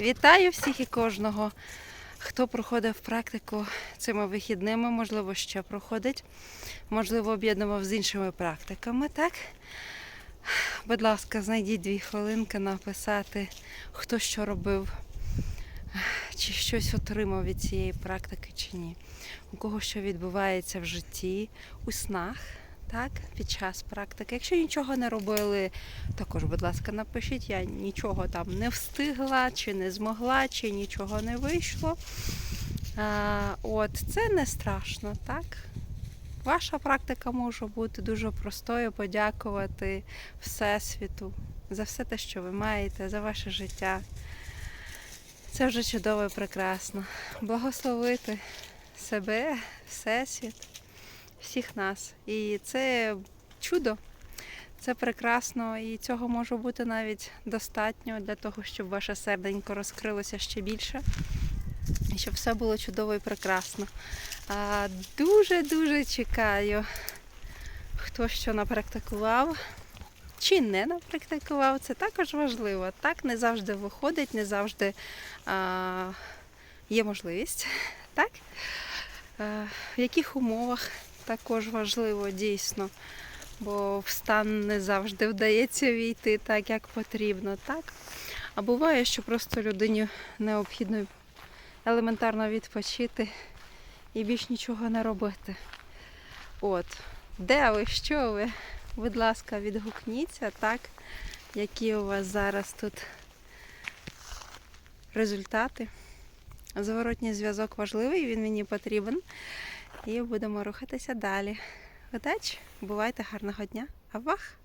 Вітаю всіх і кожного, хто проходив практику цими вихідними, можливо, ще проходить, можливо, об'єднував з іншими практиками, так? Будь ласка, знайдіть дві хвилинки написати, хто що робив, чи щось отримав від цієї практики, чи ні. У кого що відбувається в житті, у снах, так, під час практики. Якщо нічого не робили, також, будь ласка, напишіть, я нічого там не встигла, чи не змогла, чи нічого не вийшло. А, от, це не страшно, так? Ваша практика може бути дуже простою, подякувати Всесвіту за все те, що ви маєте, за ваше життя. Це вже чудово і прекрасно. Благословити себе, Всесвіт, всіх нас. І це чудо, це прекрасно, і цього може бути навіть достатньо для того, щоб ваше серденько розкрилося ще більше. І щоб все було чудово і прекрасно. Дуже-дуже чекаю, хто що напрактикував. Чи не напрактикував, це також важливо. Так не завжди виходить, не завжди а, є можливість. Так? А, в яких умовах також важливо дійсно, бо в стан не завжди вдається війти так, як потрібно. Так? А буває, що просто людині необхідно елементарно відпочити і більш нічого не робити. От, де ви, що ви? Будь ласка, відгукніться, так, які у вас зараз тут результати. Зворотній зв'язок важливий, він мені потрібен. І будемо рухатися далі. Удачі, бувайте гарного дня. Авах!